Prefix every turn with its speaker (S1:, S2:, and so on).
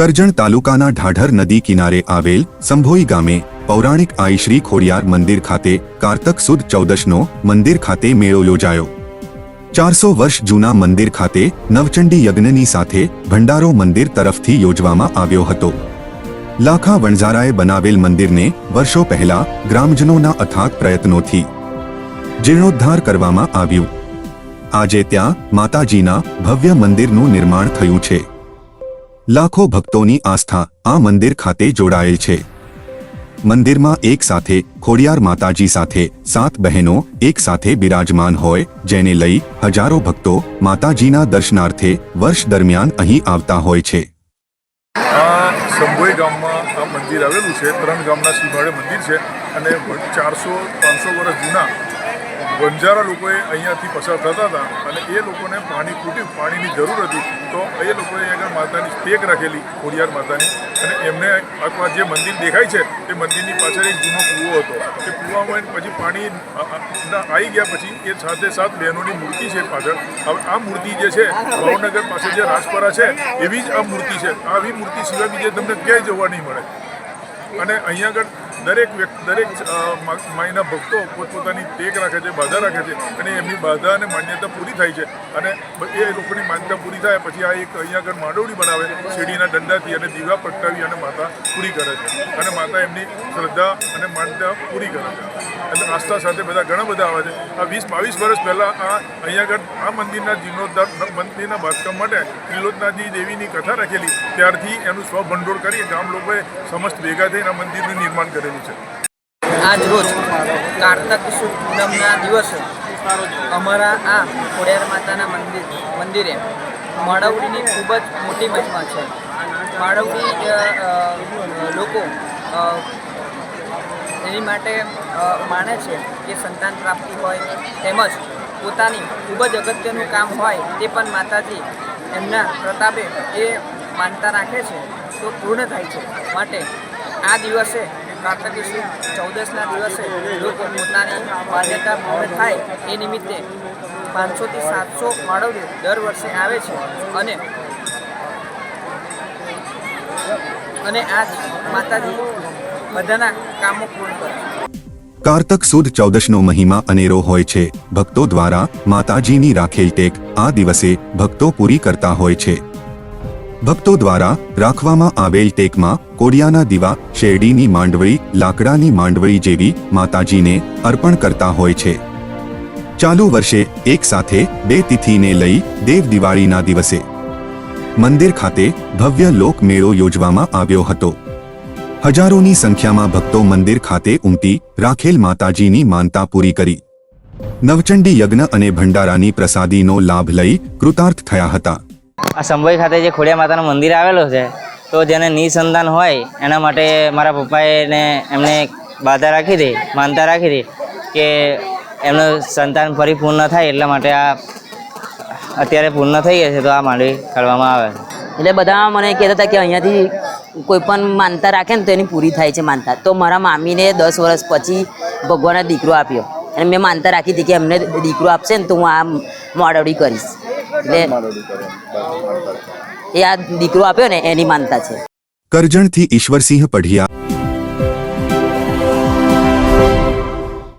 S1: કરજણ તાલુકાના ઢાઢર નદી કિનારે આવેલ સંભોઈ ગામે પૌરાણિક આઈશ્રી ખોડિયાર મંદિર ખાતે કારતક સુદ ચૌદશનો મંદિર ખાતે મેળો યોજાયો. ચારસો વર્ષ જૂના મંદિર ખાતે નવચંડી યજ્ઞની સાથે ભંડારો મંદિર તરફથી યોજવામાં આવ્યો હતો. લાખા વણઝારાએ બનાવેલ મંદિરને વર્ષો પહેલા ગ્રામજનોના અથાગ પ્રયત્નોથી જીર્ણોદ્ધાર કરવામાં આવ્યું. આજે ત્યાં માતાજીના ભવ્ય મંદિરનું નિર્માણ થયું છે. લાખો ભક્તોની આસ્થા આ મંદિર ખાતે જોડાયેલ છે. મંદિરમાં એક સાથે ખોડિયાર માતાજી સાથે સાત બહેનો એક સાથે બિરાજમાન હોય, જેને લઈ હજારો ભક્તો માતાજીના દર્શનાર્થે વર્ષ દરમિયાન અહીં આવતા હોય છે.
S2: આ ગામમાં આ મંદિર આવેલું છે. ત્રણ ગામના સીમાડે મંદિર છે અને ચારસો પાંચસો વર્ષ જૂના બંજારા લોકોએ અહીંયાથી પસાર થતા હતા અને એ લોકોને પાણી ખૂટ્યું પાણીની જરૂર હતી. તો એ લોકોએ આગળ માતાની સ્ટેક રાખેલી, ખોડિયાર માતાની. અને એમને અથવા જે મંદિર દેખાય છે, એ મંદિરની પાછળ એક જૂનો કૂવો હતો. એ કૂવામાં પછી પાણી આવી ગયા પછી એ સાથે સાત બહેનોની મૂર્તિ છે પાછળ. હવે આ મૂર્તિ જે છે, ભાવનગર પાસે જે રાજપરા છે, એવી જ આ મૂર્તિ છે. આવી મૂર્તિ સિવાય બીજે તમને ક્યાંય જોવા નહીં મળે. અને અહીંયા આગળ દરેક વ્યક્તિ દરેક માઈના ભક્તો પોતપોતાની ટેક રાખે છે, બાધા રાખે છે અને એમની બાધા અને માન્યતા પૂરી થાય છે. અને એ લોકોની માન્યતા પૂરી થાય પછી આ એક અહીંયા આગળ માંડવડી બનાવે, શેરડીના દંડાથી અને દીવા પ્રગટાવી અને માતા પૂરી કરે છે. અને માતા એમની શ્રદ્ધા અને માન્યતા પૂરી કરે છે. એટલે આસ્થા સાથે બધા ઘણા બધા આવે છે. આ વીસ, બાવીસ વર્ષ પહેલાં આ અહીંયા આગળ આ મંદિરના જીર્ણોદ્ધાર મંદિરના બાંધકામ માટે ત્રિલોચનાજી દેવીની કથા રાખેલી. ત્યારથી એનું સ્વભંડોળ કરી ગામ લોકોએ સમસ્ત ભેગા થઈને આ મંદિરનું નિર્માણ કરેલું છે.
S3: આજ રોજ કારતક સુદ પૂનમના દિવસે અમારા આ ખોડિયાર માતાના મંદિર, મંદિરે માળવડીની ખૂબ જ મોટી મહિમા છે. માળવડી લોકો એની માટે માને છે કે સંતાન પ્રાપ્તિ હોય તેમજ પોતાની ખૂબ જ અગત્યનું કામ હોય તે પણ માતાજી એમના પ્રતાપે એ માનતા રાખે છે તો પૂર્ણ થાય છે. માટે આ દિવસે કાર્તકી સુદ ચૌદસના દિવસે લોકો પોતાની માન્યતા પૂર્ણ થાય એ નિમિત્તે પાંચસોથી સાતસો માળવીઓ દર વર્ષે આવે છે અને અને આજ માતાજી બધાના કામો પૂર્ણ કરે
S1: કારતક સુદ ચૌદશનો મહિમા અનેરો હોય છે. ભક્તો દ્વારા માતાજીની રાખેલ ટેક આ દિવસે ભક્તો પૂરી કરતા હોય છે. ભક્તો દ્વારા રાખવામાં આવેલ ટેકમાં કોડિયાના દીવા, શેરડીની માંડવળી લાકડાની માંડવળી જેવી માતાજીને અર્પણ કરતા હોય છે. ચાલુ વર્ષે એક સાથે બે તિથિને લઈ દેવ દિવાળીના દિવસે મંદિર ખાતે ભવ્ય લોક મેળો યોજવામાં આવ્યો હતો. હજારોની સંખ્યામાં ભક્તો મંદિર ખાતે ઉમટી રાખેલ માતાજીની માનતા પૂરી કરી. નવચંડી યજ્ઞ અને ભંડારાની પ્રસાદીનો લાભ લઈ કૃતાર્થ થયા હતા.
S4: આ સંભોઈ ખાતે જે ખોડિયા માતાનું મંદિર આવેલું છે, તો જેને નિસંતાન હોય, એના માટે મારા પપ્પાએ ને એમને બાધા રાખી દે, માનતા રાખી દે કે એમનું સંતાન ફરી પૂર્ણ થાય એટલા માટે આ અત્યારે પૂર્ણ થઈ ગયા છે, તો આ માંડવી કાઢવામાં આવે
S5: એટલે બધા મને કહેતા હતા કે અહીંયાથી કોઈ પણ માનતા રાખે ને તો એની પૂરી થાય છે માનતા. તો મારા મામીને દસ વર્ષ પછી ભગવાનને દીકરો આપ્યો. અને મેં માનતા રાખી હતી કે એમને દીકરો આપશે ને તો હું આ મોડવડી કરીશ. એટલે એ આ દીકરો આપ્યો ને એની માનતા છે.
S1: કરજણથી ઈશ્વરસિંહ પઢિયા.